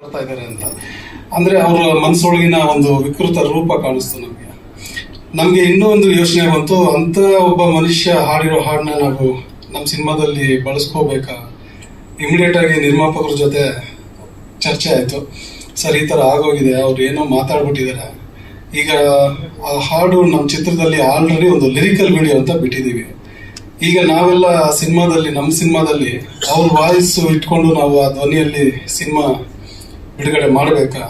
ಮಾಡ್ತಾ ಇದ್ದಾರೆ ಅಂತ. ಅಂದ್ರೆ ಅವರ ಮನಸ್ಸೊಳಗಿನ ಒಂದು ವಿಕೃತ ರೂಪ ಕಾಣಿಸ್ತು ನಮಗೆ. ನಮ್ಗೆ ಇನ್ನೂ ಒಂದು ಯೋಚನೆ ಬಂತು, ಅಂತ ಒಬ್ಬ ಮನುಷ್ಯ ಹಾಡಿರೋ ಹಾಡನ್ನ ನಾವು ನಮ್ಮ ಸಿನಿಮಾದಲ್ಲಿ ಬಳಸ್ಕೋಬೇಕಾ? ಇಮಿಡಿಯೇಟ್ ಆಗಿ ನಿರ್ಮಾಪಕರ ಜೊತೆ ಚರ್ಚೆ ಆಯ್ತು. ಸರ್, ಈ ತರ ಆಗೋಗಿದೆ, ಅವ್ರು ಏನೋ ಮಾತಾಡ್ಬಿಟ್ಟಿದ್ದಾರೆ ಈಗ ಆ ಹಾಡು ನಮ್ಮ ಚಿತ್ರದಲ್ಲಿ ಆಲ್ರೆಡಿ ಒಂದು ಲಿರಿಕಲ್ ವಿಡಿಯೋ ಅಂತ ಬಿಟ್ಟಿದೀವಿ. ಈಗ ನಾವೆಲ್ಲ ಸಿನಿಮಾದಲ್ಲಿ ನಮ್ಮ ಸಿನಿಮಾದಲ್ಲಿ ಅವ್ರ ವಾಯ್ಸ್ ಇಟ್ಕೊಂಡು ನಾವು ಆ ಧ್ವನಿಯಲ್ಲಿ ಸಿನಿಮಾ ಬಿಡುಗಡೆ ಮಾಡಬೇಕಾ?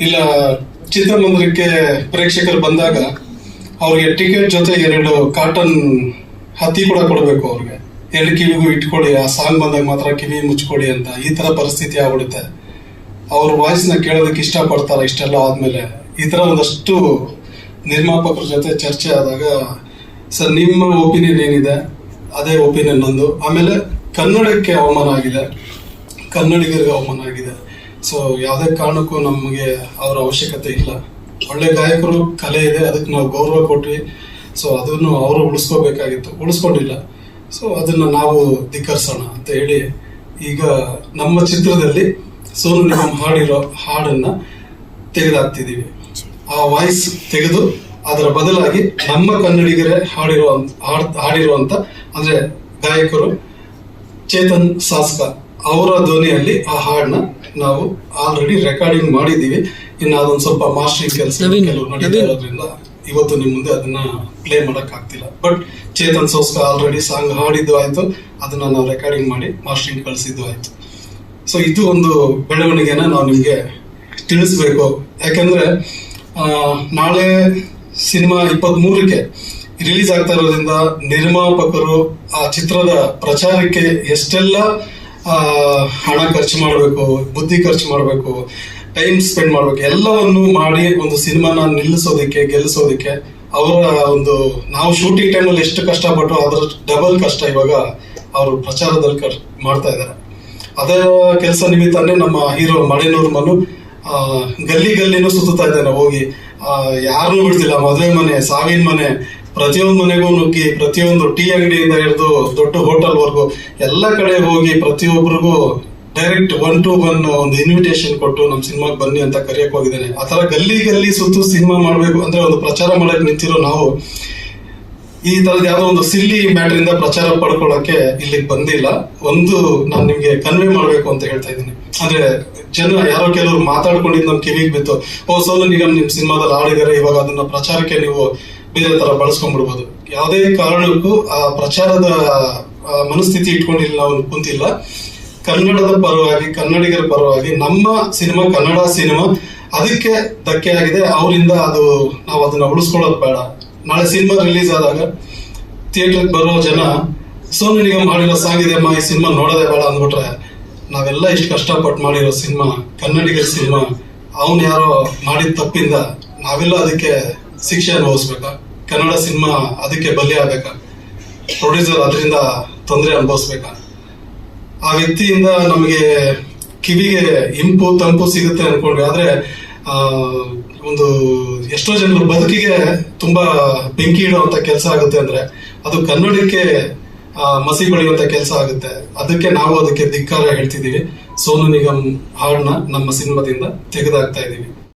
ಇಲ್ಲ, ಚಿತ್ರಮಂದಿರಕ್ಕೆ ಪ್ರೇಕ್ಷಕರು ಬಂದಾಗ ಅವ್ರಿಗೆ ಟಿಕೆಟ್ ಜೊತೆ ಎರಡು ಕಾಟನ್ ಹತ್ತಿ ಕೂಡ ಕೊಡಬೇಕು ಅವ್ರಿಗೆ. ಎರಡು ಕಿವಿಗೂ ಇಟ್ಕೊಳ್ಳಿ ಆ ಸಾಂಗ್ ಬಂದಾಗ ಮಾತ್ರ ಕಿವಿ ಮುಚ್ಕೊಡಿ ಅಂತ. ಈ ತರ ಪರಿಸ್ಥಿತಿ ಆಗ್ಬಿಡುತ್ತೆ. ಅವ್ರ ವಾಯ್ಸ್ನ ಕೇಳೋದಕ್ಕೆ ಇಷ್ಟಪಡ್ತಾರೆ ಇಷ್ಟೆಲ್ಲ ಆದ್ಮೇಲೆ. ಈ ತರ ಒಂದಷ್ಟು ನಿರ್ಮಾಪಕರ ಜೊತೆ ಚರ್ಚೆ ಆದಾಗ, ಸರ್, ನಿಮ್ಮ ಒಪಿನಿಯನ್ ಏನಿದೆ? ಅದೇ ಒಪಿನಿಯನ್ ಒಂದು ಆಮೇಲೆ ಕನ್ನಡಕ್ಕೆ ಅವಮಾನ ಆಗಿದೆ. ಕನ್ನಡಿಗರಿಗೆ ಅವಮಾನ ಆಗಿದೆ. ಸೊ ಯಾವುದೇ ಕಾರಣಕ್ಕೂ ನಮಗೆ ಅವರ ಅವಶ್ಯಕತೆ ಇಲ್ಲ. ಒಳ್ಳೆ ಗಾಯಕರು ಕಲೆ ಇದೆ, ಅದಕ್ಕೆ ನಾವು ಗೌರವ ಕೊಟ್ವಿ. ಸೊ ಅದನ್ನು ಅವರು ಉಳಿಸ್ಕೋಬೇಕಾಗಿತ್ತು. ಉಳಿಸ್ಕೊಂಡಿಲ್ಲ. ಸೊ ಅದನ್ನ ನಾವು ಧಿಕ್ಕರಿಸೋಣ ಅಂತ ಹೇಳಿ ಈಗ ನಮ್ಮ ಚಿತ್ರದಲ್ಲಿ ಸೋನು ನಿಗಮ್ ಹಾಡಿರೋ ಹಾಡನ್ನ ತೆಗೆದಾಕ್ತಿದ್ದೀವಿ. ಆ ವಾಯ್ಸ್ ತೆಗೆದು ಅದರ ಬದಲಾಗಿ ನಮ್ಮ ಕನ್ನಡಿಗರೇ ಹಾಡಿರೋ ಹಾಡ್- ಹಾಡಿರುವಂತ, ಅಂದ್ರೆ ಗಾಯಕರು ಚೇತನ್ ಸಾಸ್ಕ ಅವರ ಧ್ವನಿಯಲ್ಲಿ ಆ ಹಾಡನ್ನ ನಾವು ಆಲ್ರೆಡಿ ರೆಕಾರ್ಡಿಂಗ್ ಮಾಡಿದೀವಿ ಇನ್ನು ಅದೊಂದು ಸ್ವಲ್ಪ ಮಾಸ್ಟ್ರಿಂಗ್ ಕೆಲಸ ಕೆಲವು ನಡೀತಾ. ಇರೋದ್ರಿಂದ ಇವತ್ತು ನಿಮ್ಮ ಮುಂದೆ ಅದನ್ನ ಪ್ಲೇ ಮಾಡಕ್ ಆಗ್ತಿಲ್ಲ ಬಟ್ ಚೇತನ್ ಸೋಸ್ಕ ಆಲ್ರೆಡಿ ಸಾಂಗ್ ಹಾಡಿದ್ದು ಆಯ್ತು. ಅದನ್ನ ನಾವು ರೆಕಾರ್ಡಿಂಗ್ ಮಾಡಿ ಮಾಸ್ಟ್ರಿಂಗ್ ಕಳಿಸಿದ್ದು ಆಯ್ತು. ಸೊ ಇದು ಒಂದು ಬೆಳವಣಿಗೆನ ನಾವು ನಿಮಗೆ ತಿಳಿಸ್ಬೇಕು. ಯಾಕಂದ್ರೆ ನಾಳೆ ಸಿನಿಮಾ ಇಪ್ಪತ್ತ್ ಮೂರಕ್ಕೆ ರಿಲೀಸ್ ಆಗ್ತಾ ಇರೋದ್ರಿಂದ ನಿರ್ಮಾಪಕರು ಆ ಚಿತ್ರದ ಪ್ರಚಾರಕ್ಕೆ ಎಷ್ಟೆಲ್ಲ ಹಣ ಖರ್ಚು ಮಾಡಬೇಕು, ಬುದ್ಧಿ ಖರ್ಚು ಮಾಡಬೇಕು ಟೈಮ್ ಸ್ಪೆಂಡ್ ಮಾಡಬೇಕು, ಎಲ್ಲವನ್ನು ಮಾಡಿ ಒಂದು ಸಿನಿಮಾನ ನಿಲ್ಲಿಸೋದಕ್ಕೆ, ಗೆಲ್ಲಿಸೋದಕ್ಕೆ ಅವರ ಒಂದು, ನಾವು ಶೂಟಿಂಗ್ ಟೈಮಲ್ಲಿ ಎಷ್ಟು ಕಷ್ಟಪಟ್ಟು ಅದರ ಡಬಲ್ ಕಷ್ಟ ಇವಾಗ ಅವರು ಪ್ರಚಾರದಲ್ಲಿ ಕರ್- ಮಾಡ್ತಾ ಇದ್ದಾರೆ. ಅದರ ಕೆಲಸ ನಿಮಿತ್ತನೇ ನಮ್ಮ ಹೀರೋ ಮಡೇನೂರ್ ಮನು ಗಲ್ಲಿ ಗಲ್ಲಿನೂ ಸುತ್ತಾ ಇದ್ದಾನೆ. ಹೋಗಿ ಯಾರನ್ನೂ ಬಿಡ್ತಿಲ್ಲ, ಮದುವೆ ಮನೆ, ಸಾವಿನ ಮನೆ ಪ್ರತಿಯೊಂದು ಮನೆಗೂ ನುಗ್ಗಿ, ಪ್ರತಿಯೊಂದು ಟೀ ಅಂಗಡಿಯಿಂದ ಹಿಡಿದು ದೊಡ್ಡ ಹೋಟೆಲ್ ವರ್ಗು, ಎಲ್ಲ ಕಡೆ ಹೋಗಿ ಪ್ರತಿಯೊಬ್ಬರಿಗೂ ಡೈರೆಕ್ಟ್ ಒನ್ ಟು ಒನ್ ಒಂದು ಇನ್ವಿಟೇಷನ್ ಕೊಟ್ಟು ನಮ್ಮ ಸಿನಿಮಾಗೆ ಬನ್ನಿ ಅಂತ ಕರೆಯಕ್ಕೆ ಹೋಗಿದ್ದೇನೆ. ಆ ಥರ ಗಲ್ಲಿ ಗಲ್ಲಿ ಸುತ್ತು ಸಿನಿಮಾ ಮಾಡಬೇಕು ಅಂದ್ರೆ ಒಂದು ಪ್ರಚಾರ ಮಾಡಕ್ ನಿಂತಿರೋ ನಾವು, ಈ ತರದ ಯಾವುದೋ ಒಂದು ಸಿಲ್ಲಿ ಮ್ಯಾಟರ್ ಇಂದ ಪ್ರಚಾರ ಪಡ್ಕೊಳ್ಳೋಕ್ಕೆ ಇಲ್ಲಿಗೆ ಬಂದಿಲ್ಲ. ಒಂದು ನಾನು ನಿಮ್ಗೆ ಕನ್ವೆ ಮಾಡ್ಬೇಕು ಅಂತ ಹೇಳ್ತಾ ಇದ್ದೀನಿ. ಅಂದ್ರೆ ಜನ ಯಾರೋ ಕೆಲವರು ಮಾತಾಡ್ಕೊಂಡಿದ್ದು ನಮ್ ಕಿವಿಗೆ ಬಿತ್ತು, ಓ ಸೋಲು ನಿಗಮ್ ನಿಮ್ ಸಿನಿಮಾದಲ್ಲಿ ಆಡಿದ್ದಾರೆ ಇವಾಗ ಅದನ್ನ ಪ್ರಚಾರಕ್ಕೆ ನೀವು ಬೇರೆ ತರ ಬಳಸ್ಕೊಂಡ್ಬಿಡ್ಬೋದು. ಯಾವುದೇ ಕಾರಣಕ್ಕೂ ಆ ಪ್ರಚಾರದ ಮನಸ್ಥಿತಿ ಇಟ್ಕೊಂಡಿಲ್ಲ ನಾವು ಕುಂತಿಲ್ಲ. ಕನ್ನಡದ ಪರವಾಗಿ, ಕನ್ನಡಿಗರ ಪರವಾಗಿ, ನಮ್ಮ ಸಿನಿಮಾ, ಕನ್ನಡ ಸಿನಿಮಾ ಅದಕ್ಕೆ ಧಕ್ಕೆ ಆಗಿದೆ. ಅವರಿಂದ ಅದು ನಾವು ಅದನ್ನ ಉಳಿಸ್ಕೊಳ್ಳೋದು ಬೇಡ. ನಾಳೆ ಸಿನಿಮಾ ರಿಲೀಸ್ ಆದಾಗ ಥಿಯೇಟರ್ಗೆ ಬರೋ ಜನ, ಸೋನು ನಿಗಮ್ ಮಾಡಿರೋ ಸಾಂಗ್ ಇದೆ ಅಮ್ಮ ಈ ಸಿನಿಮಾ ನೋಡೋದೇ ಬೇಡ ಅಂದ್ಬಿಟ್ರೆ, ನಾವೆಲ್ಲ ಇಷ್ಟು ಕಷ್ಟಪಟ್ಟು ಮಾಡಿರೋ ಸಿನಿಮಾ, ಕನ್ನಡಿಗರ ಸಿನಿಮಾ, ಅವನು ಯಾರೋ ಮಾಡಿದ ತಪ್ಪಿಂದ ನಾವೆಲ್ಲ ಅದಕ್ಕೆ ಶಿಕ್ಷೆ ಅನುಭವಿಸ್ಬೇಕಾ? ಕನ್ನಡ ಸಿನಿಮಾ ಅದಕ್ಕೆ ಬಲಿ ಆಗ್ಬೇಕಾ? ಪ್ರೊಡ್ಯೂಸರ್ ಅದರಿಂದ ತೊಂದರೆ ಅನುಭವಿಸ್ಬೇಕಾ? ಆ ವ್ಯಕ್ತಿಯಿಂದ ನಮಗೆ ಕಿವಿಗೆ ಇಂಪು ತಂಪು ಸಿಗುತ್ತೆ ಅನ್ಕೊಂಡ್ವಿ. ಆದ್ರೆ ಆ, ಒಂದು ಎಷ್ಟೋ ಜನರು ಬದುಕಿಗೆ ತುಂಬಾ ಬೆಂಕಿ ಇಡುವಂತ ಕೆಲಸ ಆಗುತ್ತೆ ಅಂದ್ರೆ ಅದು ಕನ್ನಡಕ್ಕೆ ಮಸಿ ಬಳಿಯುವಂತ ಕೆಲಸ ಆಗುತ್ತೆ. ಅದಕ್ಕೆ ನಾವು ಅದಕ್ಕೆ ಧಿಕ್ಕಾರ ಹೇಳ್ತಿದೀವಿ ಸೋನು ನಿಗಮ್ ಹಾಡನ್ನ ನಮ್ಮ ಸಿನಿಮಾದಿಂದ ತೆಗೆದಾಕ್ತಾ ಇದೀವಿ